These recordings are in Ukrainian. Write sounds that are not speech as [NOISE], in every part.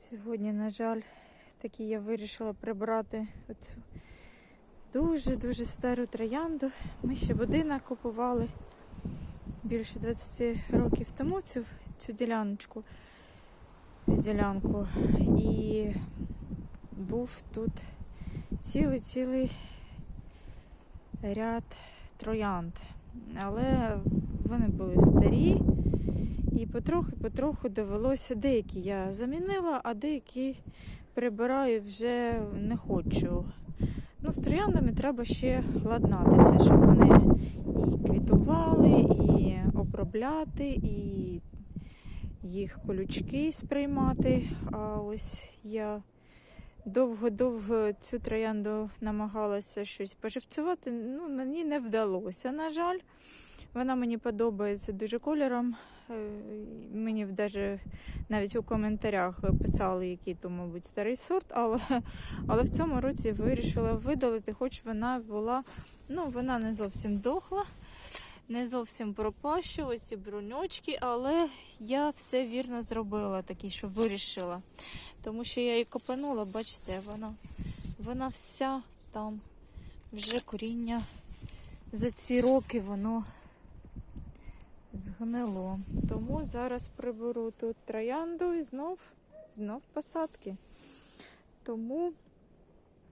Сьогодні, на жаль, таки я вирішила прибрати оцю дуже-дуже стару троянду. Ми ще будинок купували більше 20 років тому цю, цю діляночку, ділянку. І був тут цілий-цілий ряд троянд. Але вони були старі. І потроху-потроху довелося деякі я замінила, а деякі прибираю вже не хочу. Ну, з трояндами треба ще ладнатися, щоб вони і квітували, і обробляти, і їх колючки сприймати. А ось я довго-довго цю троянду намагалася щось поживцювати. Ну, мені не вдалося, на жаль. Вона мені подобається дуже кольором. Е, Мені даже навіть у коментарях писали, який то, мабуть, старий сорт, але, але в цьому році вирішила видалити, хоч вона була, ну, вона не зовсім дохла, не зовсім пропаща, ось і бруньочки, але я все вірно зробила, такий, що вирішила. Тому що я її копанула, бачите, вона, вона вся там вже коріння за ці роки воно згнило. Тому зараз приберу тут троянду і знов, знов посадки. Тому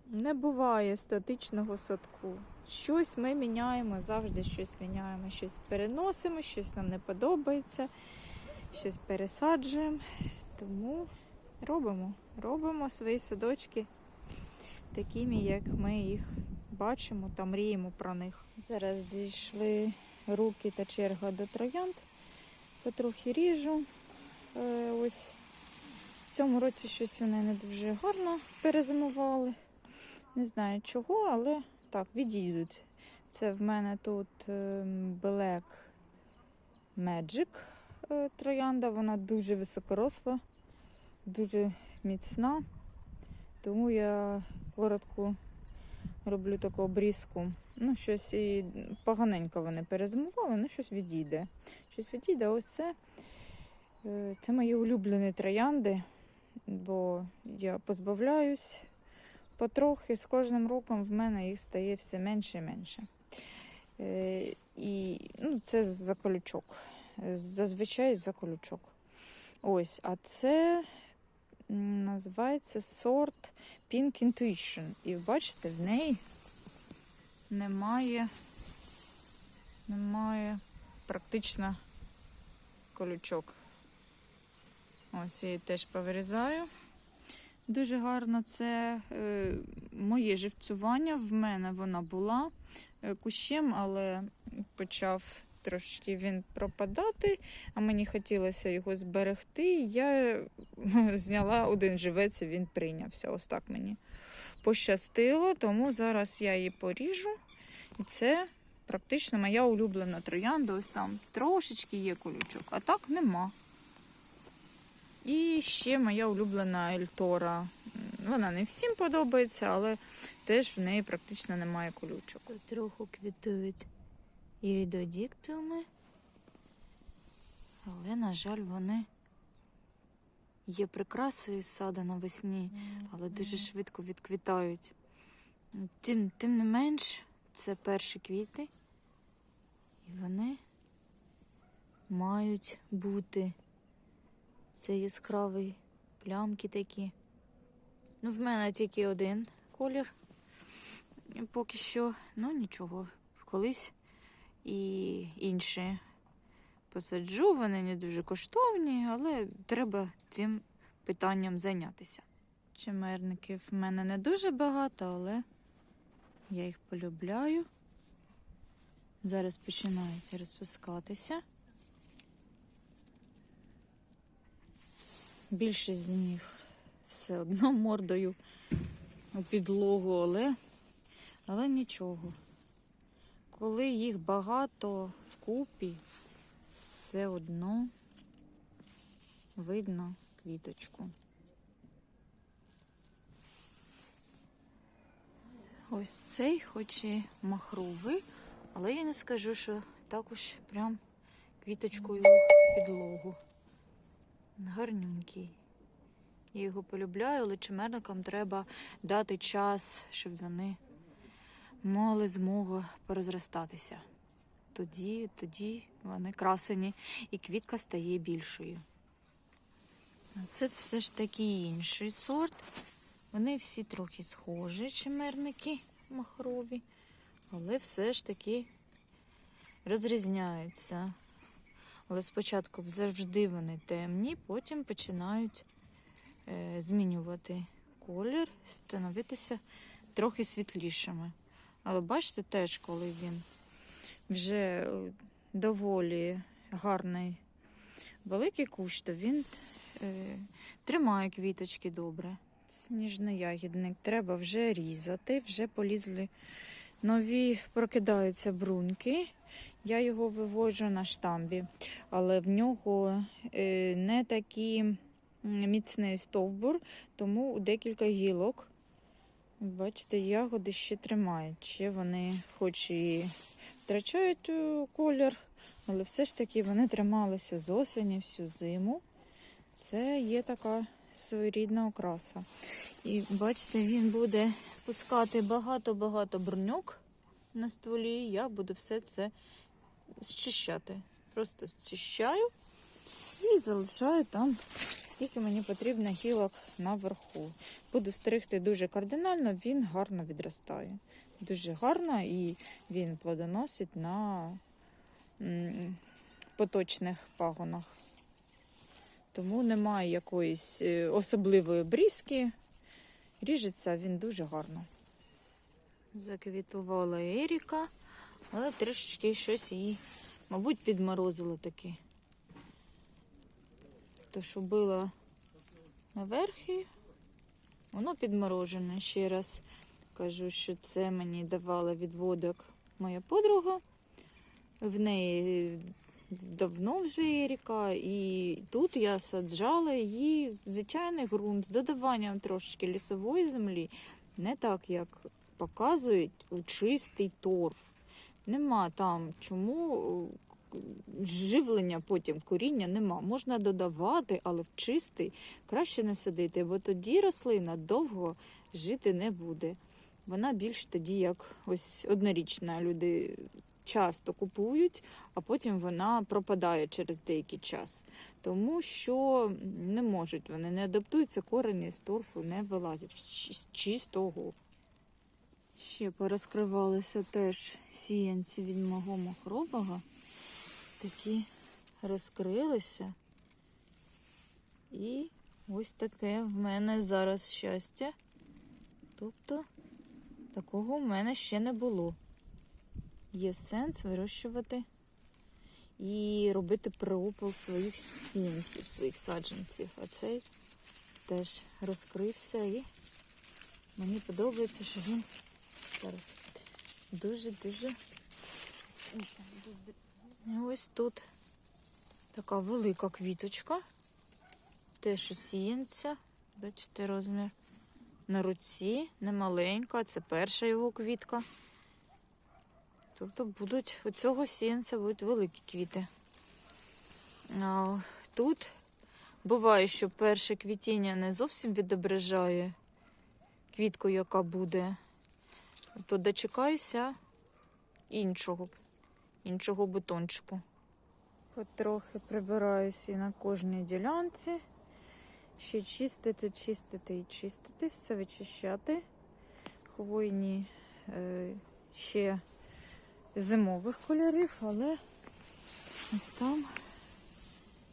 не буває статичного садку. Щось ми міняємо, завжди щось міняємо, щось переносимо, щось нам не подобається, щось пересаджуємо. Тому робимо, робимо свої садочки такими, як ми їх бачимо та мріємо про них. Зараз дійшли руки та черга до троянд. Потрохи ріжу. Е, ось в цьому році щось вони не дуже гарно перезимували. Не знаю чого, але так, відійдуть. Це в мене тут е, Black Magic е, троянда. Вона дуже високоросла, дуже міцна. Тому я коротко роблю таку обрізку. Ну, щось і поганенько вони перезимували, ну щось відійде. Щось відійде. Ось це, е, це мої улюблені троянди, бо я позбавляюсь потрохи, з кожним роком в мене їх стає все менше і менше. Е, І ну, це за колючок. Зазвичай за колючок. Ось, а це називається сорт Pink Intuition. І бачите, в неї немає, немає практично колючок. Ось її теж повирізаю. Дуже гарно це е, моє живцювання. В мене вона була е, кущем, але почав трошки він пропадати, а мені хотілося його зберегти. Я [LAUGHS] зняла один живець, і він прийнявся. Ось так мені пощастило, тому зараз я її поріжу. І це практично моя улюблена троянда. Ось там трошечки є колючок, а так нема. І ще моя улюблена Ельтора. Вона не всім подобається, але теж в неї практично немає колючок. Трохи квітують іридодіктуми. Але, на жаль, вони є прикрасою сада навесні, але дуже швидко відквітають. Тим, тим не менш, це перші квіти, і вони мають бути. Це яскраві плямки такі. Ну, в мене тільки один колір. Поки що, ну нічого, колись і інші посаджу. Вони не дуже коштовні, але треба цим питанням зайнятися. Чимерників в мене не дуже багато, але я їх полюбляю. Зараз починають розпускатися. Більшість з них все одно мордою у підлогу, але, але нічого. Коли їх багато вкупі, все одно видно квіточку. Ось цей, хоч і махровий, але я не скажу, що також прям квіточкою підлогу. Гарненький. Я його полюбляю, але чимерникам треба дати час, щоб вони мали змогу порозростатися. Тоді, тоді вони красені, і квітка стає більшою. Це все ж таки інший сорт. Вони всі трохи схожі, чимерники махрові, але все ж таки розрізняються. Але спочатку завжди вони темні, потім починають е, змінювати колір, становитися трохи світлішими. Але бачите, теж, коли він вже е, доволі гарний великий кущ, то він е, тримає квіточки добре. Сніжно-ягідник треба вже різати, вже полізли нові, прокидаються бруньки. Я його виводжу на штамбі, але в нього е, не такий міцний стовбур, тому декілька гілок. Бачите, ягоди ще тримають. Ще вони, хоч і втрачають е, колір, але все ж таки вони трималися з осені всю зиму. Це є така своєрідна окраса. І бачите, він буде пускати багато-багато бруньок на стволі. Я буду все це зчищати. Просто зчищаю і залишаю там, скільки мені потрібно гілок наверху. Буду стригти дуже кардинально, він гарно відростає. Дуже гарно і він плодоносить на поточних пагонах. Тому немає якоїсь е, особливої брізки. Ріжеться він дуже гарно. Заквітувала Еріка, але трішечки щось її, мабуть, підморозило таки. То, що було наверхі, воно підморожене. Ще раз кажу, що це мені давала відводок моя подруга. В неї давно вже Еріка, і тут я саджала її звичайний ґрунт з додаванням трошечки лісової землі, не так, як показують у чистий торф. Нема там чому живлення потім коріння нема. Можна додавати, але в чистий краще не садити, бо тоді рослина довго жити не буде. Вона більш тоді як ось однорічна. Люди часто купують, а потім вона пропадає через деякий час. Тому що не можуть вони не адаптуються, корені з торфу не вилазять з чистого. Ще порозкривалися теж сіянці від мого махрового. Такі розкрилися. І ось таке в мене зараз щастя. Тобто такого в мене ще не було. Є сенс вирощувати і робити приопил своїх сіянців, своїх саджанців. А цей теж розкрився і мені подобається, що він зараз дуже-дуже. Ось тут така велика квіточка. Теж сіянця. Бачите, розмір на руці, не маленька, це перша його квітка. Тобто будуть у цього сіянця будуть великі квіти. А тут буває, що перше квітіння не зовсім відображає квітку, яка буде. То дочекаюся іншого, іншого бутончику. Потрохи прибираюся на кожній ділянці. Ще чистити, чистити і чистити, все вичищати. Хвойні е, ще зимових кольорів, але ось там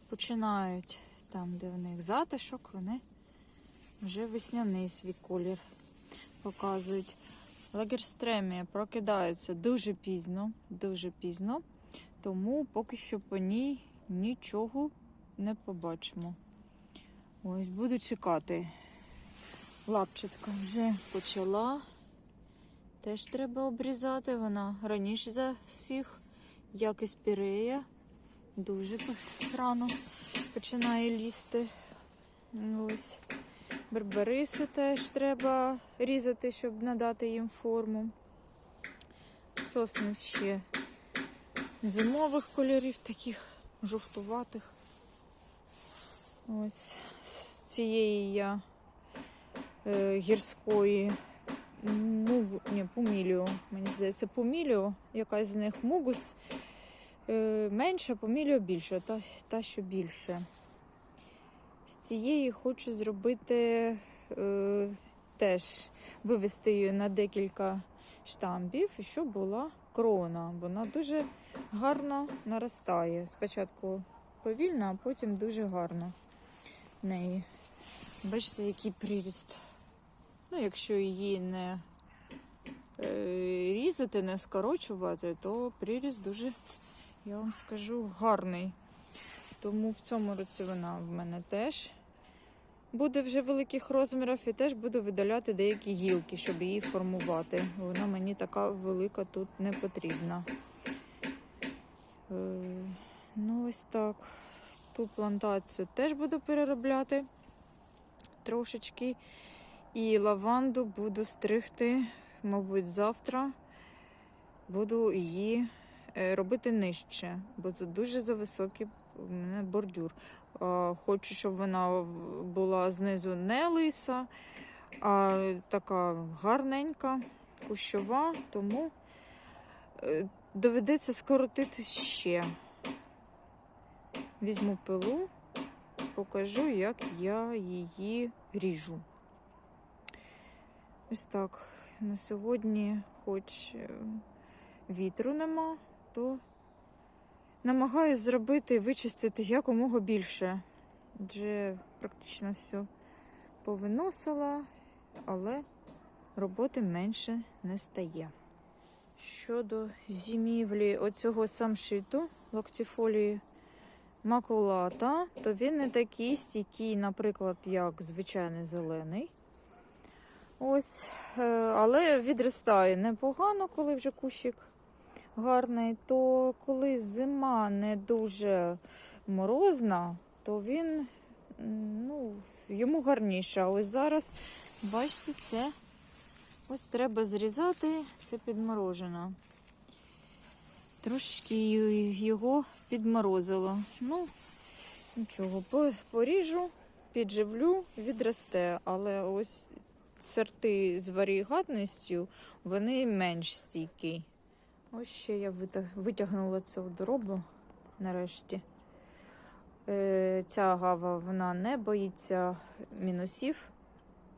починають, там, де в них затишок, вони вже весняний свій колір показують. Лагерстремія прокидається дуже пізно, дуже пізно, тому поки що по ній нічого не побачимо. Ось буду чекати. Лапчатка вже почала. Теж треба обрізати. Вона раніше за всіх, як і спірея. Дуже рано починає лізти. Ось. Бербериси теж треба різати, щоб надати їм форму. Сосни ще зимових кольорів, таких жовтуватих. Ось з цієї я е, гірської мугу, ні, пуміліо, мені здається, пуміліо, якась з них мугус е, менша, пуміліо більша, та, та що більше. З цієї хочу зробити е, теж вивести її на декілька штамбів, щоб була крона. Вона дуже гарно наростає. Спочатку повільно, а потім дуже гарно неї. Бачите, який приріст. Ну, якщо її не е, різати, не скорочувати, то приріст дуже, я вам скажу, гарний. Тому в цьому році вона в мене теж буде вже великих розмірів і теж буду видаляти деякі гілки, щоб її формувати. Вона мені така велика тут не потрібна. Е, ну, ось так. Ту плантацію теж буду переробляти трошечки. І лаванду буду стригти, мабуть, завтра буду її е, робити нижче, бо це дуже зависокий у мене бордюр. Хочу, щоб вона була знизу не лиса, а така гарненька, кущова, тому е, доведеться скоротити ще. Візьму пилу, покажу, як я її ріжу. Ось так. На сьогодні, хоч е, вітру нема, то намагаюсь зробити, і вичистити якомога більше. Адже практично все повиносила, але роботи менше не стає. Щодо зімівлі оцього самшиту локтифолії макулата, то він не такий стійкий, наприклад, як звичайний зелений. Ось, е, але відростає непогано, коли вже кущик гарний, то коли зима не дуже морозна, то він ну, йому гарніше. А ось зараз, бачите, це ось треба зрізати, це підморожено. Трошки його підморозило. Ну, нічого, поріжу, підживлю, відросте. Але ось сорти з варігатністю, вони менш стійкі. Ось ще я витягнула цю доробу нарешті. Е, Ця гава вона не боїться мінусів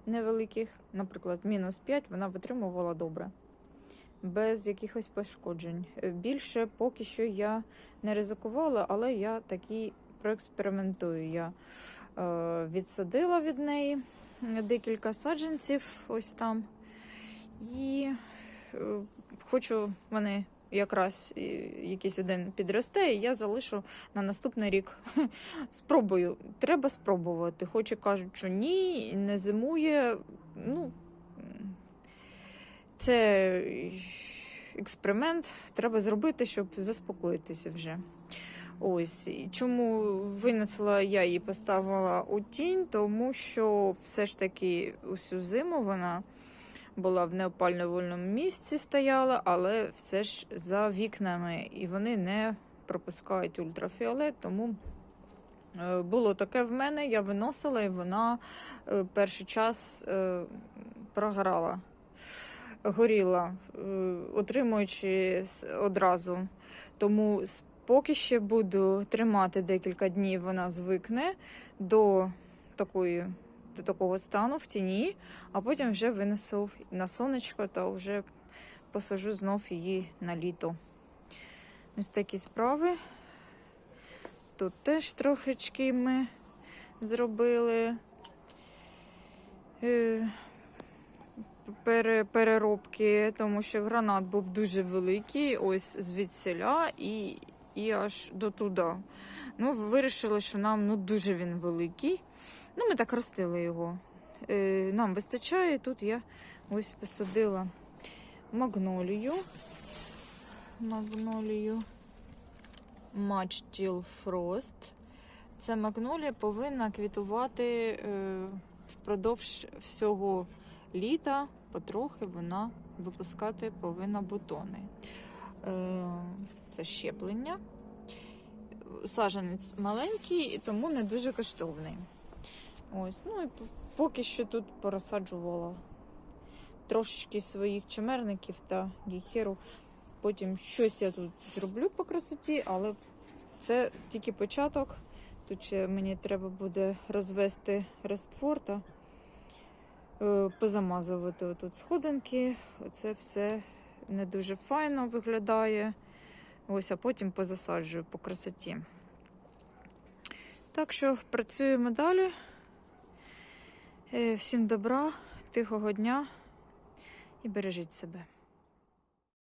невеликих. Наприклад, мінус 5 вона витримувала добре, без якихось пошкоджень. Е, Більше поки що я не ризикувала, але я такі проекспериментую. Я е, відсадила від неї декілька саджанців ось там. І е, хочу вони якраз е, якийсь один підросте, і я залишу на наступний рік. [LAUGHS] Спробую. Треба спробувати. Хоч і кажуть, що ні, не зимує. Ну, це експеримент. Треба зробити, щоб заспокоїтися вже. Ось. Чому винесла я її поставила у тінь, тому що все ж таки усю зиму вона була в неопалювальному місці, стояла, але все ж за вікнами, і вони не пропускають ультрафіолет, тому е, було таке в мене, я виносила, і вона е, перший час е, прогорала, горіла, е, отримуючи одразу. Тому поки ще буду тримати декілька днів, вона звикне до такої. До такого стану в тіні, а потім вже винесу на сонечко та вже посажу знов її на літо. Ось такі справи. Тут теж трошечки ми зробили е, переробки, тому що гранат був дуже великий, ось звідсіля і, і аж до туди. Ну, вирішили, що нам ну, дуже він великий. Ну, ми так ростили його. Е, нам вистачає. Тут я ось посадила магнолію. Магнолію Match Frost. Ця магнолія повинна квітувати е, впродовж всього літа, потрохи вона випускати повинна бутони. Е, це щеплення. саженець маленький, і тому не дуже коштовний. Ось, ну і поки що тут порозсаджувала трошечки своїх чимерників та гіхеру. Потім щось я тут зроблю по красоті, але це тільки початок. Тут ще мені треба буде розвести раствор та позамазувати тут сходинки. Оце все не дуже файно виглядає. Ось, а потім позасаджую по красоті. Так що працюємо далі. Е, Всім добра, тихого дня і бережіть себе.